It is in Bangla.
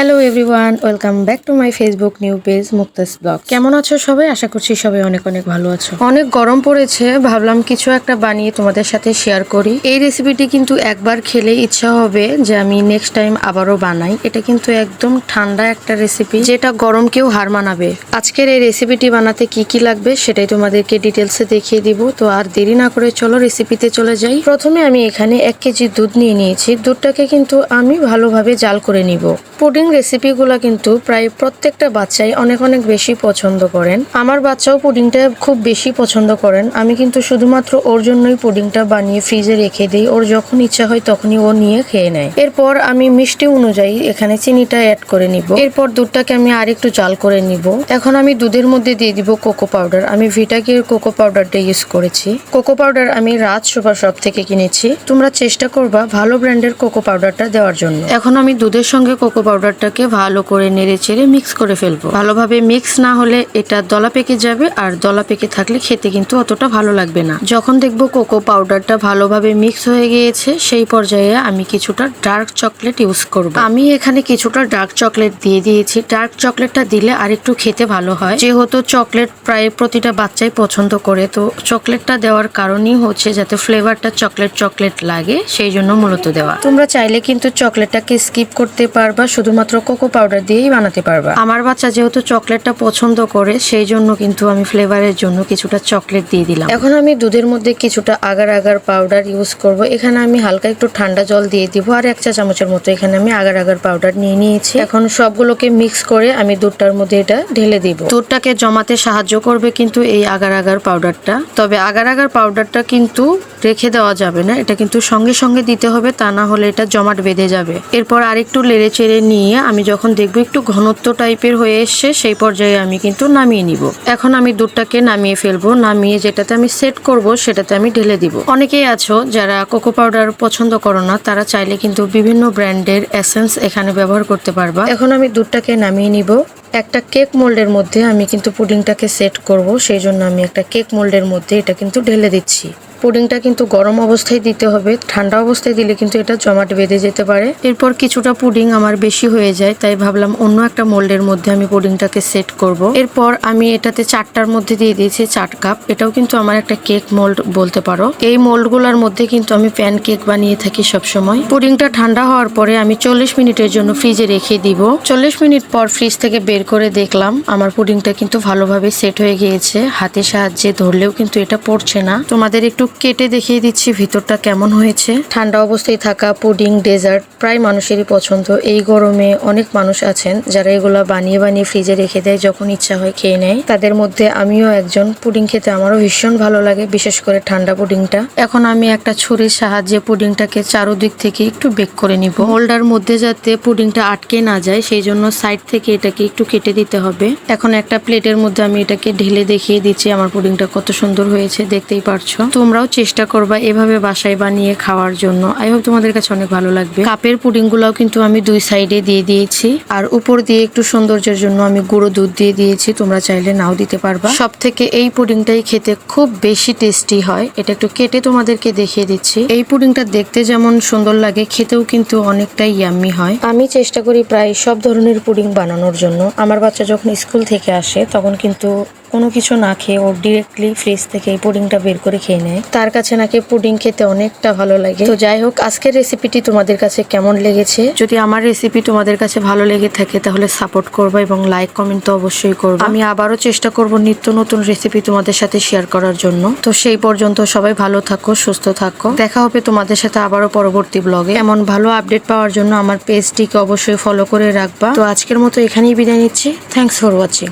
Hello everyone welcome back to my Facebook new page Mukta's blog কেমন আছো সবাই? আশা করছি সবাই অনেক অনেক ভালো আছো। অনেক গরম পড়েছে, ভাবলাম কিছু একটা বানিয়ে তোমাদের সাথে শেয়ার করি। এই রেসিপিটি কিন্তু একবার খেলে ইচ্ছা হবে যে আমি নেক্সট টাইম আবারও বানাই। এটা কিন্তু একদম ঠান্ডা একটা রেসিপি যেটা গরমকেও হার মানাবে। আজকের এই রেসিপিটি বানাতে কি কি লাগবে সেটাই তোমাদেরকে ডিটেলসে দেখিয়ে দিব। তো আর দেরি না করে চলো রেসিপিতে চলে যাই। প্রথমে আমি এখানে এক কেজি দুধ নিয়ে নিয়েছি। দুধটাকে কিন্তু আমি ভালোভাবে জাল করে নিব। পুডিং রেসিপিগুলো কিন্তু প্রায় প্রত্যেকটা বাচ্চাই অনেক অনেক বেশি পছন্দ করেন। আমার বাচ্চাও পুডিংটা খুব বেশি পছন্দ করেন। আমি কিন্তু শুধুমাত্র ওর জন্যই পুডিংটা বানিয়ে ফ্রিজে রেখে দিই। ওর যখন ইচ্ছা হয় তখনই ও নিয়ে খেয়ে নেয়। এরপর আমি মিষ্টি অনুযায়ী এখানে চিনিটা অ্যাড করে নিব। এরপর দুধটাকে আমি আরেকটু জাল করে নিব। এখন আমি দুধের মধ্যে দিয়ে দিব কোকো পাউডার আমি ভিটাকির কোকো পাউডারটা ইউজ করেছি। কোকো পাউডার আমি রাত সুপার শপ থেকে কিনেছি। তোমরা চেষ্টা করবা ভালো ব্র্যান্ডের কোকো পাউডারটা দেওয়ার জন্য। এখন আমি দুধের সঙ্গে কোকো পাউডারটাকে ভালো করে নেড়ে চেড়ে মিক্স করে ফেলব। ভালোভাবে মিক্স না হলে এটা দলা পেকে যাবে আর দলা পেকে থাকলে খেতে কিন্তু অতটা ভালো লাগবে না। যখন দেখব কোকো পাউডারটা ভালোভাবে মিক্স হয়ে গিয়েছে, সেই পর্যায়ে আমি কিছুটা ডার্ক চকলেট ইউজ করব। আমি এখানে কিছুটা ডার্ক চকলেট দিয়ে দিয়েছি। ডার্ক চকলেটটা দিলে আরেকটু খেতে ভালো হয়। যেহেতু চকলেট প্রায় প্রতিটা বাচ্চাই পছন্দ করে, তো চকলেটটা দেওয়ার কারণই হচ্ছে যাতে ফ্লেভারটা চকলেট চকলেট লাগে, সেই জন্য মূলত দেওয়া। তোমরা চাইলে কিন্তু চকলেটটাকে স্কিপ করতে পারবা, শুধুমাত্র কোকো পাউডার দিয়েই বানাতে পারবা। আমার বাচ্চা যেহেতু চকলেটটা পছন্দ করে সেই জন্য কিন্তু আমি ফ্লেভারের জন্য কিছুটা চকলেট দিয়ে দিলাম। এখন আমি দুধের মধ্যে কিছুটা আগার আগার পাউডার ইউজ করব। এখানে আমি হালকা একটু ঠান্ডা জল দিয়ে দিব আর এক চা চামচের মতো এখানে আমি আগার আগার পাউডার নিয়ে নিয়েছি। এখন সবগুলোকে মিক্স করে আমি দুধটার মধ্যে এটা ঢেলে দিব। দুধটাকে জমাতে সাহায্য করবে কিন্তু এই আগার আগার পাউডারটা। তবে আগার আগার পাউডারটা কিন্তু রেখে দেওয়া যাবে না এটা কিন্তু সঙ্গে সঙ্গে দিতে হবে তা না হলে এটা জমাট বেঁধে যাবে। এরপর আরেকটু লেড়ে চেড়ে নিয়ে আমি যখন দেখব একটু ঘনত্ব টাইপের হয়ে এসছে, সেই পর্যায়ে আমি কিন্তু নামিয়ে নিব। এখন আমি দুধটাকে নামিয়ে ফেলব। নামিয়ে যেটাতে আমি সেট করব, সেটাতে আমি ঢেলে দিব। অনেকেই আছো যারা কোকো পাউডার পছন্দ করো না, তারা চাইলে কিন্তু বিভিন্ন ব্র্যান্ডের এসেন্স এখানে ব্যবহার করতে পারবা। এখন আমি দুধটাকে নামিয়ে নিব। একটা কেক মোল্ডের মধ্যে আমি কিন্তু পুডিংটাকে সেট করব, সেই জন্য আমি একটা কেক মোল্ডের মধ্যে এটা কিন্তু ঢেলে দিচ্ছি। পুডিংটা কিন্তু গরম অবস্থায় দিতে হবে। ঠান্ডা অবস্থায় দিলে কিন্তু এটা জমাট বেঁধে যেতে পারে। এরপর কিছুটা পুডিং আমার বেশি হয়ে যায়, তাই ভাবলাম অন্য একটা মোল্ডের মধ্যে আমি পুডিংটাকে সেট করব। এরপর আমি এটাতে চারটার মধ্যে দিয়ে দিয়েছি চার কাপ। এটাও কিন্তু আমার একটা কেক মোল্ড বলতে পারো। এই মোল্ডগুলোর মধ্যে কিন্তু আমি প্যান কেক বানিয়ে থাকি সবসময়। পুডিংটা ঠান্ডা হওয়ার পরে আমি চল্লিশ মিনিটের জন্য ফ্রিজে রেখে দিব। চল্লিশ মিনিট পর ফ্রিজ থেকে বের করে দেখলাম, আমার পুডিংটা কিন্তু ভালোভাবে সেট হয়ে গিয়েছে। হাতের সাহায্যে ধরলেও কিন্তু এটা পড়ছে না। তোমাদের একটু কেটে দেখিয়ে দিচ্ছি ভিতরটা কেমন হয়েছে। ঠান্ডা অবস্থায় থাকা পুডিং, ডেজার্ট প্রায় মানুষেরই পছন্দ। এই গরমে অনেক মানুষ আছেন যারা এগুলো বানিয়ে বানিয়ে ফ্রিজে রেখে দেয় যখন ইচ্ছা হয় খেয়ে নেয়। তাদের মধ্যে আমিও একজন পুডিং খেতে আমারও ভীষণ ভালো লাগে, বিশেষ করে ঠান্ডা পুডিংটা। এখন আমি একটা ছুরির সাহায্যে পুডিংটাকে চারোদিক থেকে একটু বেক করে নিব। হোল্ডার মধ্যে যাতে পুডিংটা আটকে না যায়, সেই জন্য সাইড থেকে এটাকে একটু কেটে দিতে হবে। এখন একটা প্লেটের মধ্যে আমি এটাকে ঢেলে দেখিয়ে দিচ্ছি আমার পুডিংটা কত সুন্দর হয়েছে, দেখতেই পারছ। তোমরাও চেষ্টা করবা এভাবে বাসায় বানিয়ে খাওয়ার জন্য। আই হোপ তোমাদের কাছে অনেক ভালো লাগবে। কাপের পুডিং গুলাও কিন্তু আমি দুই সাইডে দিয়ে দিয়েছি। আর উপর দিয়ে একটু সৌন্দর্যের জন্য আমি গুঁড়ো দুধ দিয়ে দিয়েছি। তোমরা চাইলে নাও দিতে পারবা। সব থেকে এই পুডিংটাই খেতে খুব বেশি টেস্টি হয়। এটা একটু কেটে তোমাদেরকে দেখিয়ে দিচ্ছি। এই পুডিংটা দেখতে যেমন সুন্দর লাগে, খেতেও কিন্তু অনেকটাই ইয়াম্মি হয়। আমি চেষ্টা করি প্রায় সব ধরনের পুডিং বানানোর জন্য। আমার বাচ্চা যখন স্কুল থেকে আসে, তখন কিন্তু কোনো কিছু না খেয়ে ও ডিরেক্টলি ফ্রিজ থেকে এই পুডিংটা বের করে খেয়ে নেয়। তার কাছে নাকি পুডিং খেতে অনেকটা ভালো লাগে। তো যাই হোক, আজকের রেসিপিটি তোমাদের কাছে কেমন লেগেছে? যদি আমার রেসিপি তোমাদের কাছে ভালো লেগে থাকে, তাহলে সাপোর্ট করবা এবং লাইক কমেন্ট তো অবশ্যই করব। আমি আবারও চেষ্টা করব নিত্য নতুন রেসিপি তোমাদের সাথে শেয়ার করার জন্য। তো সেই পর্যন্ত সবাই ভালো থাকো, সুস্থ থাকো। দেখা হবে তোমাদের সাথে আবারও পরবর্তী ব্লগে এমন ভালো আপডেট পাওয়ার জন্য আমার পেজটিকে অবশ্যই ফলো করে রাখবা। তো আজকের মতো এখানেই বিদায় নিচ্ছি। Thanks for watching